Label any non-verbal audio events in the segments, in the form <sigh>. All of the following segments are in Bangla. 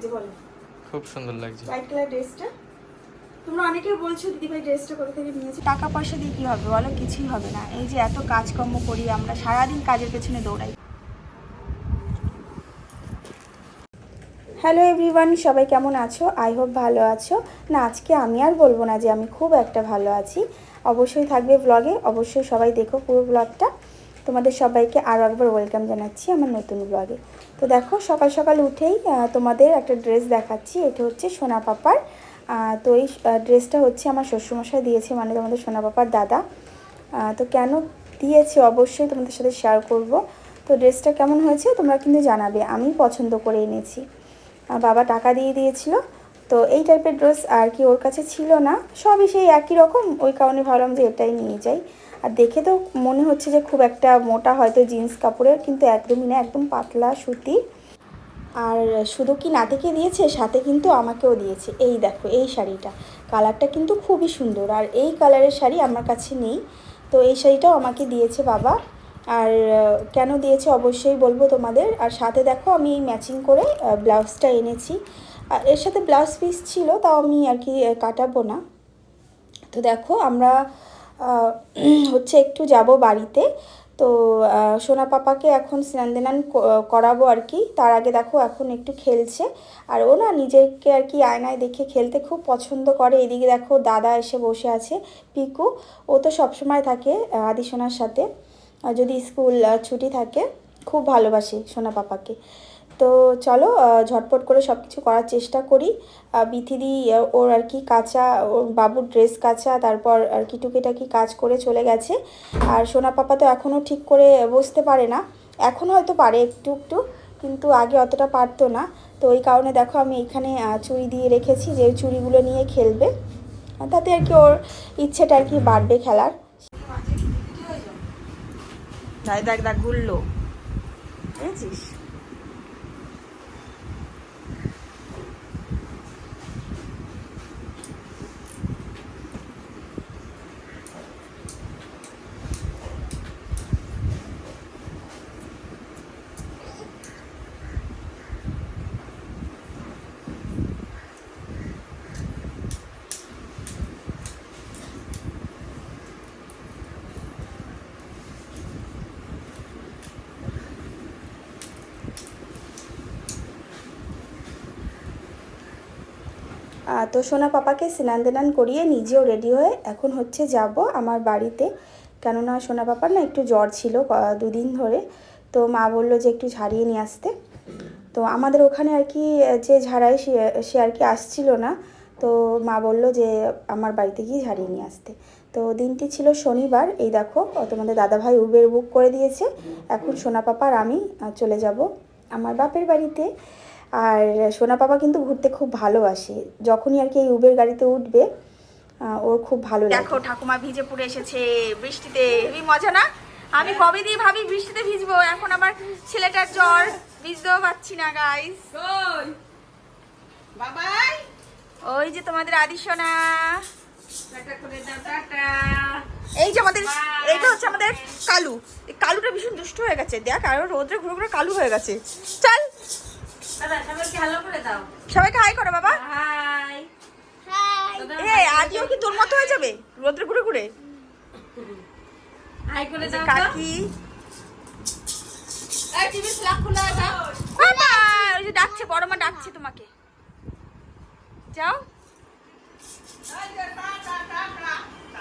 লাগছে বলো। খুব সুন্দর লাগছে। হোয়াইট কালার ড্রেসটা তোমরা অনেকেই বলছো দিদিভাই ড্রেসটা কোথা থেকে নিয়েছি। টাকা পয়সা দিয়ে কী হবে বলো? কিছুই হবে না। এই যে এত কাজকর্ম করি আমরা সারাদিন কাজের পেছনে দৌড়াই। হ্যালো এভরিওয়ান সবাই কেমন আছো? আই হোপ ভালো আছো। না আজকে আমি আর বলব না যে আমি খুব একটা ভালো আছি। অবশ্যই থাকবে ব্লগে অবশ্যই সবাই দেখো পুরো ব্লগটা তোমাদের সবাইকে আরও একবার ওয়েলকাম জানাচ্ছি আমার নতুন ব্লগে তো দেখো, সকাল সকাল উঠেই তোমাদের একটা ড্রেস দেখাচ্ছি। এটা হচ্ছে সোনা পাপার। তো এই ড্রেসটা হচ্ছে আমার শ্বশুরমশাই দিয়েছে মানে তোমাদের সোনা পাপার দাদা। তো কেন দিয়েছে? অবশ্যই তোমাদের সাথে শেয়ার করব। তো ড্রেসটা কেমন হয়েছে তোমরা কিন্তু জানাবে। আমি পছন্দ করে এনেছি। বাবা টাকা দিয়ে দিয়েছিল। তো এই টাইপের ড্রেস আর কি ওর কাছে ছিল না। সবই সেই একই রকম। ওই কারণে ভাবলাম যে এটাই নিয়ে যাই। আর দেখে তো মনে হচ্ছে যে খুব একটা মোটা হয়তো জিন্স কাপড়ের, কিন্তু একদমই না, একদম পাতলা সুতি। আর শুধু কি নাতিকে দিয়েছে, সাথে কিন্তু আমাকেও দিয়েছে। এই দেখো, এই শাড়িটা। কালারটা কিন্তু খুবই সুন্দর, আর এই কালারের শাড়ি আমার কাছে নেই। তো এই শাড়িটাও আমাকে দিয়েছে বাবা। আর কেন দিয়েছে অবশ্যই বলব তোমাদের। আর সাথে দেখো, আমি ম্যাচিং করে ব্লাউজটা এনেছি। আর এর সাথে ব্লাউজ পিস ছিল, তাও আমি আর কি কাটাবো না। তো দেখো, আমরা হচ্ছে একটু যাব বাড়িতে। তো সোনা পাপাকে এখন স্নান দেনান করাবো আর কি। তার আগে দেখো এখন একটু খেলছে। আর ও না নিজেকে আর কি আয়নায় দেখে খেলতে খুব পছন্দ করে। এদিকে দেখো দাদা এসে বসে আছে, পিকু। ও তো সবসময় থাকে আদি সোনার সাথে। যদি স্কুল ছুটি থাকে, খুব ভালোবাসে সোনা পাপাকে। তো চলো ঝটপট করে সব কিছু করার চেষ্টা করি। বিথিদি ওর আর কি কাঁচা, ওর বাবুর ড্রেস কাঁচা, তারপর আর কি টুকিটাকি কাজ করে চলে গেছে। আর সোনা পাপা তো এখনও ঠিক করে বসতে পারে না। এখন হয়তো পারে একটু একটু, কিন্তু আগে অতটা পারতো না। তো ওই কারণে দেখো আমি এখানে চুড়ি দিয়ে রেখেছি যে ওই চুড়িগুলো নিয়ে খেলবে। তাতে আর কি ওর ইচ্ছেটা আর কি বাড়বে খেলার। দেখ দেখ, ঘুরলো। বুঝেছিস তো সোনা পাপাকে স্নান দেনান করিয়ে নিজেও রেডি হয়ে এখন হচ্ছে যাব আমার বাড়িতে। কেননা সোনা পাপার না একটু জ্বর ছিল দুদিন ধরে। তো মা বলল যে একটু ঝাড়িয়ে নিয়ে আসতে। তো আমাদের ওখানে আর কি যে ঝাড়ায় সে আর কি আসছিল না। তো মা বলল যে আমার বাড়িতে গিয়ে ঝাড়িয়ে নিয়ে আসতে। তো দিনটি ছিল শনিবার। এই দেখো, তোমাদের দাদাভাই উবের বুক করে দিয়েছে। এখন সোনা পাপার আমি চলে যাব। আমার বাপের বাড়িতে আর সোনা পাপা কিন্তু ঘুরতে খুব ভালোবাসে। যখনই আর কি এই উবের গাড়িতে উঠবে ওর খুব ভালো লাগে। দেখো ঠাকুমা ভিজে পড়ে এসেছে বৃষ্টিতে। হেবি মজা না? আমি কবে দিয়ে ভাবি বৃষ্টিতে ভিজবো? এখন আমার ছেলেটার জ্বর ভিজতেও পাচ্ছি না গাইস বাবাই! ওই যে তোমাদের টাটা এই যে আমাদের এইটা হচ্ছে আমাদের কালু। এই কালুটা ভীষণ দুষ্ট হয়ে গেছে। দেখ আর রোদ্রে ঘুরে ঘুরে কালু হয়ে গেছে। চল। সবাইকে হ্যালো করে দাও। সবাইকে হাই করো বাবা। হাই এ আদিও কি তোর মতো হয়ে যাবে? রোদ্রে ঘুরে ঘুরে? হাই করে দাও কাকি। এই টিভি প্লাগ খুলে দাও। বাবা ওই যে ডাকছে বড় মা ডাকছে তোমাকে। যাও।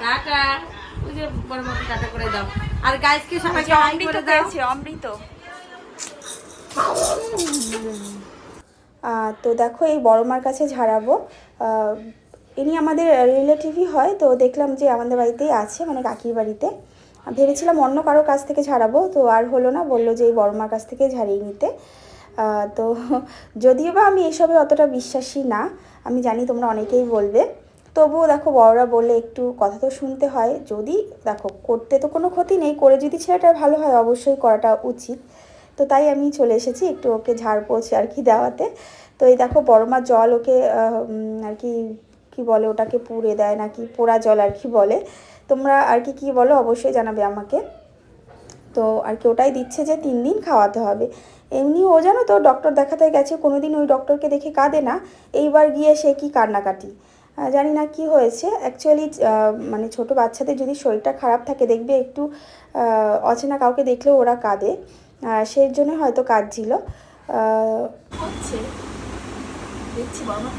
টাটা। ওই যে বড় মাকে টাটা করে দাও। আর গাইসকে সবাইকে হাই অমৃত করে দাও। অমৃত। তো দেখো, এই বড় মার কাছে ঝাড়াবো। ইনি আমাদের রিলেটিভই হয়, তো দেখলাম যে আমাদের বাড়িতেই আছে মানে কাকির বাড়িতে। ভেবেছিলাম অন্য কারও কাছ থেকে ঝাড়াবো, তো আর হলো না, বলল যে এই বড় মার কাছ থেকে ঝাড়িয়ে নিতে। তো যদিও বা আমি এসবে অতটা বিশ্বাসী না, আমি জানি তোমরা অনেকেই বলবে। তবুও দেখো, বড়রা বললে একটু কথা তো শুনতে হয়। যদি দেখো, করতে তো কোনো ক্ষতি নেই, করে যদি ছেলেটা ভালো হয়, অবশ্যই করাটা উচিত। তো তাই আমি চলে এসেছি একটু ওকে ঝাড় পোছ আর কি দেওয়াতে। তো এই দেখো বড় মা জল ওকে আর কি কি বলে ওটাকে পুড়ে দেয় নাকি, পোড়া জল আর কি বলে। তোমরা আর কি কি বলো অবশ্যই জানাবে আমাকে। তো আর কি ওটাই দিচ্ছে যে তিন দিন খাওয়াতে হবে। এমনি ও জানো তো ডক্টর দেখাতে গেছে কোনো দিন ওই ডক্টরকে দেখে কাঁদে না। এইবার গিয়ে সে কি কান্নাকাটি। জানি না কি হয়েছে। অ্যাকচুয়ালি মানে ছোট বাচ্চাদের যদি শরীরটা খারাপ থাকে, দেখবে একটু অচেনা কাউকে দেখলেও ওরা কাঁদে। সেই জন্য হয়তো কাজ বাবা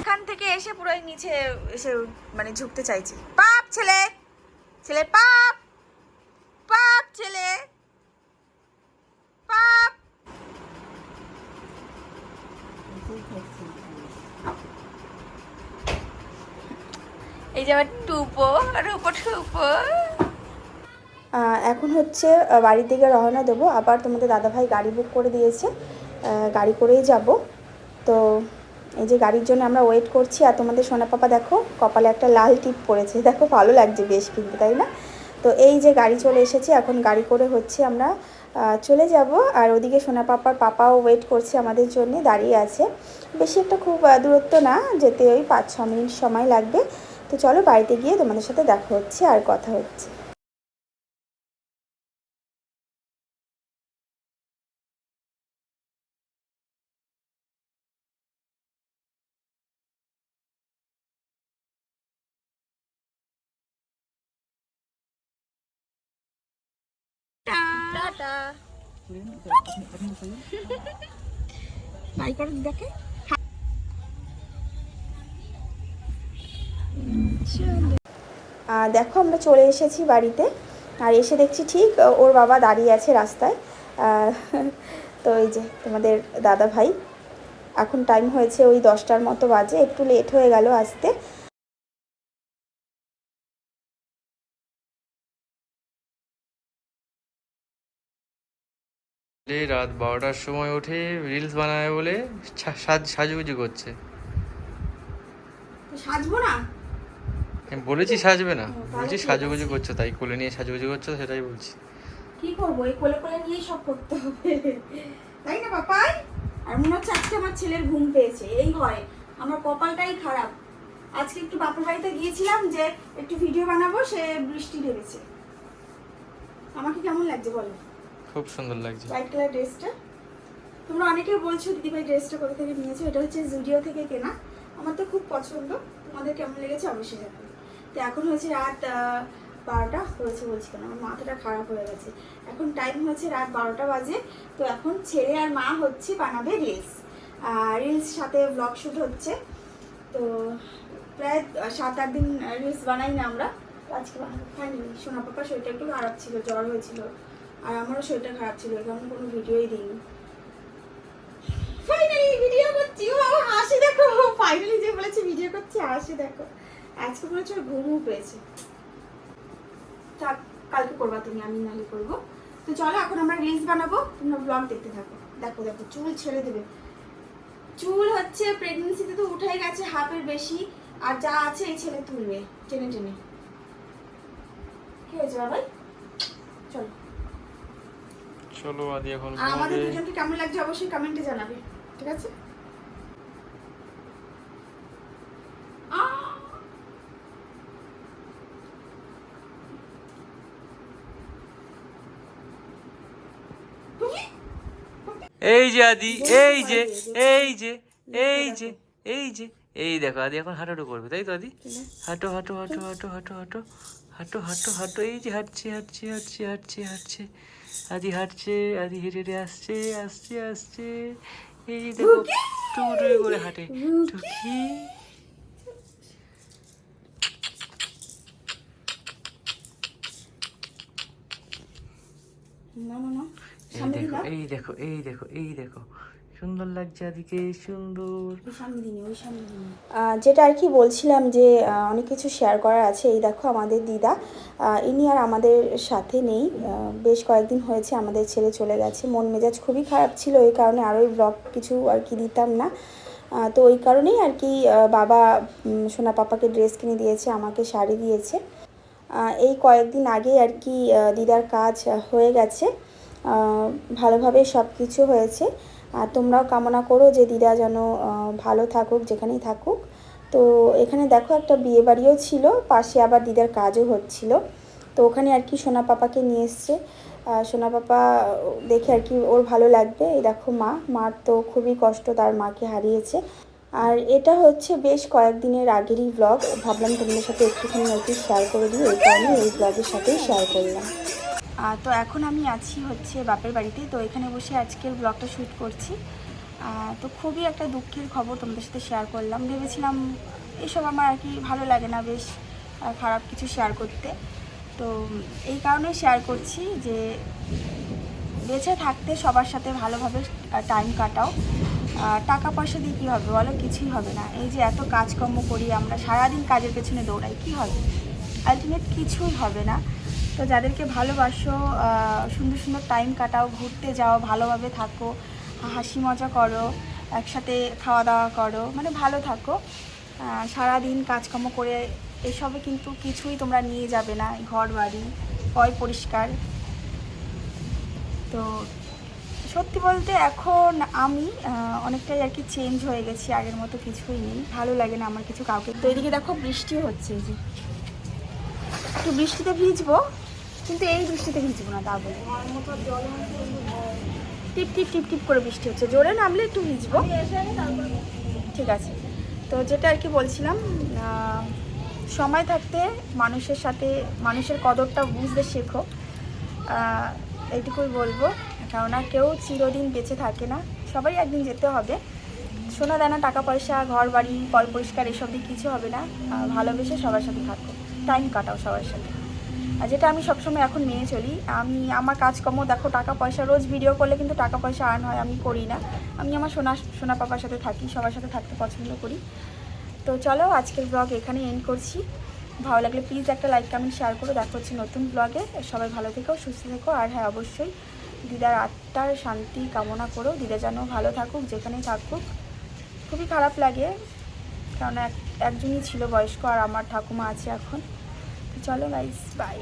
এখান থেকে এসে পুরো নিচে এসে মানে ঝুঁকতে চাইছে। পাপ ছেলে! ছেলে পাপ! পাপ ছেলে! পাপ! এই যে আমার টুপো আর টুপো। এখন হচ্ছে বাড়ির দিকে রওনা দেবো। আবার তোমাদের দাদাভাই গাড়ি বুক করে দিয়েছে। গাড়ি করেই যাব। তো এই যে গাড়ির জন্য আমরা ওয়েট করছি। আর তোমাদের সোনা পাপা দেখো, কপালে একটা লাল টিপ পড়েছে। <laughs> দেখো, ভালো লাগছে বেশ কিন্তু, তাই না? তো এই যে গাড়ি চলে এসেছে। এখন গাড়ি করে হচ্ছে আমরা চলে যাব। আর ওদিকে সোনা পাপার পাপাও ওয়েট করছে আমাদের জন্য, দাঁড়িয়ে আছে। বেশি একটা খুব দূরত্ব না, যেতে ওই পাঁচ ছ মিনিট সময় লাগবে। তো চলো বাড়িতে গিয়ে তোমাদের সাথে দেখা হচ্ছে আর কথা হচ্ছে। টাটা। বাই করো দিদাকে দেখো আমরা চলে এসেছি বাড়িতে। আর এসে দেখছি ঠিক ওর বাবা দাঁড়িয়ে আছে রাস্তায়। তো এই যে তোমাদের দাদা ভাই এখন টাইম হয়েছে ওই দশটার মতো বাজে একটু লেট হয়ে গেল আসতে। রাত বারোটার সময় উঠে রিলস বানাবে বলে সাজ সাজুগুজু করছে। সাজবো না? আমি বলেছি সাজবে না। বলছি সাজুগুজু করছ তাই কোলে নিয়ে সাজুগুজু করছ সেটাই বলছি। কি করব? এই কোলে কোলে নিয়েই সব করতে হবে। তাই না পাপাই? আর মনে হচ্ছে আজকে আমার ছেলের ঘুম পেয়েছে। এই হয় আমার কপালটাই খারাপ। আজকে একটু বাপের বাড়িতে গিয়েছিলাম যে একটু ভিডিও বানাবো সে বৃষ্টি নেমেছে। আমাকে কেমন লাগছে বলো? খুব সুন্দর লাগছে। হোয়াইট কালার ড্রেসটা তোমরা অনেকেই বলছো দিদিভাই ড্রেসটা কোথা থেকে নিয়েছো, এটা হচ্ছে জুডিও থেকে কেনা। আমার তো খুব পছন্দ। তোমাদের কেমন লেগেছে অবশ্যই জানাবে। তো এখন হয়েছে রাত বারোটা হয়েছে বলছি কেন? আমার মাথাটা খারাপ হয়ে গেছে। এখন টাইম হচ্ছে রাত বারোটা বাজে। তো এখন ছেলে আর মা হচ্ছে বানাবে রিলস রিলস সাথে ব্লগ শ্যুট হচ্ছে। তো প্রায় সাত, আট দিন রিলস বানাই না আমরা। আজকে বানাবো। ফাইনালি সোনা পাপার শরীরটা একটু খারাপ ছিল, জ্বর হয়েছিল। আর আমারও শরীরটা খারাপ ছিল কারণে কোনো ভিডিওই দিইনি। ফাইনালি ভিডিও করছি, ও বাবা হাসি দেখো ফাইনালি যে বলেছে ভিডিও করছি, হাসি দেখো। আজকে হচ্ছে ঘুমও পেয়েছে থাক, কালকে করবা তুমি, আমি নাহলে করব। তো চলো, এখন আমরা রিলস বানাবো, তোমরা ব্লগ দেখতে থাকো। দেখো দেখো, চুল ছেড়ে দেবে। চুল হচ্ছে প্রেগনেন্সিতে তো উঠে গেছে হাফের বেশি, আর যা আছে এই ছেলে তুলবে, টেনে টেনে। কি হয়েছে বাবাই? চলো। চলো আদি এখন আর আমাদের দুজনকে কেমন লাগছে অবশ্যই কমেন্টে জানাবে ঠিক আছে? এই যে আদি এই যে এই যে এই যে এই যে এই দেখো আদি এখন হাঁটাহাঁটো করবে তাই তো আদি? হাঁটো হাঁটো হাঁটো হাঁটো হাঁটো হাঁটো হাঁটো হাঁটো হাঁটো এই যে হাঁটছে হাঁটছে হাঁটছে হাঁটছে হাঁটছে। আদি হাঁটছে আদি হেঁটে হেঁটে আসছে আসছে আসছে। এই দেখো টুকুটুকু করে হাঁটে। টুকি! এই দেখো এই দেখো এই দেখো এই দেখো। সুন্দর লাগছে আদিকে সুন্দর। যেটা আর কি বলছিলাম যে অনেক কিছু শেয়ার করার আছে এই দেখো আমাদের দিদা। ইনি আর আমাদের সাথে নেই। বেশ কয়েকদিন হয়েছে আমাদের ছেলে চলে গেছে। মন মেজাজ খুবই খারাপ ছিল এই কারণে আর ওই ব্লগ কিছু আর কি দিতাম না। তো ওই কারণেই আর কি বাবা সোনা পাপাকে ড্রেস কিনে দিয়েছে আমাকে শাড়ি দিয়েছে। এই কয়েকদিন আগেই আর কি দিদার কাজ হয়ে গেছে। ভালোভাবে সব কিছু হয়েছে। আর তোমরাও কামনা করো যে দিদা যেন ভালো থাকুক, যেখানেই থাকুক। তো এখানে দেখো একটা বিয়ে বাড়িও ছিল, পাশে আবার দিদার কাজও হচ্ছিল। তো ওখানে আর কি সোনা পাপাকে নিয়ে এসছে। সোনা পাপা দেখে আর কি ওর ভালো লাগবে। এই দেখো মা, মার তো খুবই কষ্ট, তার মাকে হারিয়েছে। আর এটা হচ্ছে বেশ কয়েকদিনের আগেরই ব্লগ ভাবলাম তোমাদের সাথে একটুখানি আর শেয়ার করে দিই, এই কারণে এই ব্লগের সাথেই শেয়ার করলাম। তো এখন আমি আছি হচ্ছে বাপের বাড়িতে। তো এখানে বসে আজকের ব্লগটা শ্যুট করছি। তো খুবই একটা দুঃখের খবর তোমাদের সাথে শেয়ার করলাম। ভেবেছিলাম এসব আমার আর কি ভালো লাগে না বেশ খারাপ কিছু শেয়ার করতে। তো এই কারণে শেয়ার করছি যে বেঁচে থাকতে সবার সাথে ভালোভাবে টাইম কাটাও। টাকা পয়সা দিয়ে কী হবে বলো? কিছুই হবে না। এই যে এত কাজকর্ম করি আমরা, সারাদিন কাজের পেছনে দৌড়াই, কী হবে? আলটিমেট কিছুই হবে না। তো যাদেরকে ভালোবাসো সুন্দর সুন্দর টাইম কাটাও ঘুরতে যাও ভালোভাবে থাকো হাসি মজা করো একসাথে খাওয়া দাওয়া করো মানে ভালো থাকো। আহ, সারাদিন কাজকর্ম করে এসবে কিন্তু কিছুই তোমরা নিয়ে যাবে না ঘর বাড়ি পয় পরিষ্কার। তো সত্যি বলতে এখন আমি অনেকটাই আর কি চেঞ্জ হয়ে গেছি আগের মতো কিছুই নেই। ভালো লাগে না আমার কিছু কাউকে। তো এদিকে দেখো বৃষ্টি হচ্ছে যে। একটু বৃষ্টিতে ভিজবো। কিন্তু এই বৃষ্টিতে ভিজবো না, তা বলে। টিপ টিপ টিপ টিপ করে বৃষ্টি হচ্ছে। জোরে নামলে একটু ভিজবো। ঠিক আছে। তো যেটা আর কি বলছিলাম সময় থাকতে মানুষের সাথে, মানুষের কদরটা বুঝতে শেখো। এইটুকুই বলব। কেননা কেউ চিরদিন বেঁচে থাকে না। সবাই একদিন যেতে হবে। সোনা দানা, টাকা পয়সা, ঘর বাড়ি পয় পরিষ্কার, এসব দিয়ে কিছু হবে না। ভালোবেসে সবার সাথে থাকো। টাইম কাটাও সবার সাথে। আর যেটা আমি সবসময় এখন মেনে চলি, আমি আমার কাজকর্ম, দেখো টাকা পয়সা, রোজ ভিডিও করলে কিন্তু টাকা পয়সা আর্ন হয়, আমি করি না। আমি আমার সোনা সোনা পাপার সাথে থাকি, সবার সাথে থাকতে পছন্দ করি। তো চলো আজকের ব্লগ এখানে এন্ড করছি। ভালো লাগলে প্লিজ একটা লাইক কমেন্ট শেয়ার করে। দেখা হচ্ছে নতুন ব্লগে সবাই ভালো থেকো, সুস্থ থেকো। আর হ্যাঁ অবশ্যই দিদার আত্মার শান্তি কামনা করো। দিদা যেন ভালো থাকুক, যেখানেই থাকুক। খুবই খারাপ লাগে কারণ এক, একজনই ছিল বয়স্ক আর আমার ঠাকুমা আছে এখন। চলো গাইস বাই